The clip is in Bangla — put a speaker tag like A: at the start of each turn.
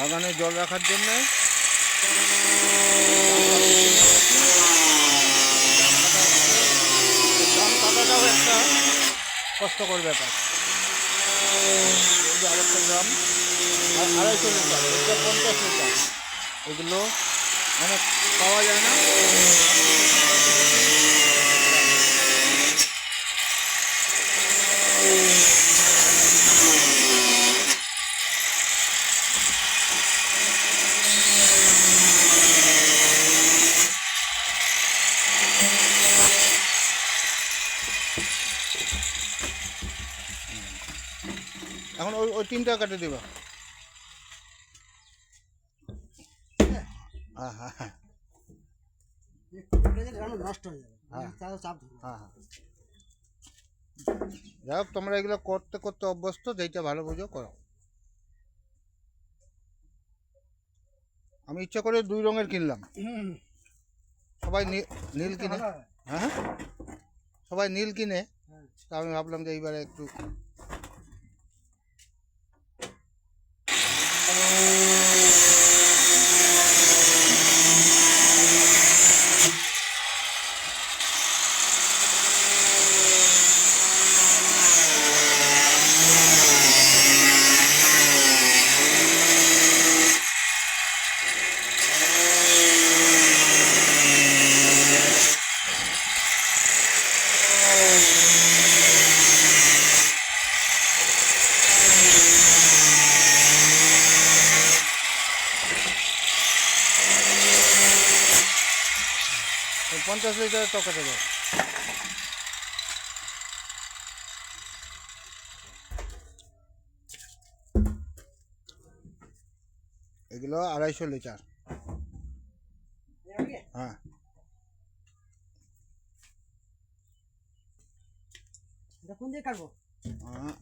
A: বাগানে জল রাখার জন্যে। ধান কাটাটাও একটা কষ্টকর ব্যাপার। গ্রাম আড়াইশো লিটার এটা পঞ্চাশ লিটার এগুলো অনেক পাওয়া যায় না। এখন ওই ওই তিনটা কাটে দেবা। হ্যাঁ। হ্যাঁ হ্যাঁ।
B: নষ্ট হয়ে যাবে
A: হ্যাঁ।
B: চাপ
A: হ্যাঁ হ্যাঁ যাই হোক তোমরা এগুলো করতে করতে অভ্যস্ত যেইটা ভালো বুঝো করো। আমি ইচ্ছা করে দুই রঙের কিনলাম। সবাই নীল কিনে।
B: হ্যাঁ
A: হ্যাঁ। সবাই নীল কিনে।
B: হ্যাঁ।
A: তা আমি ভাবলাম যে এইবারে একটু পঞ্চাশ লিটারের টকাটা দাও এগুলো আড়াইশো লিটার। হ্যাঁ।
B: কোন দিয়ে কাটবো
A: হ্যাঁ।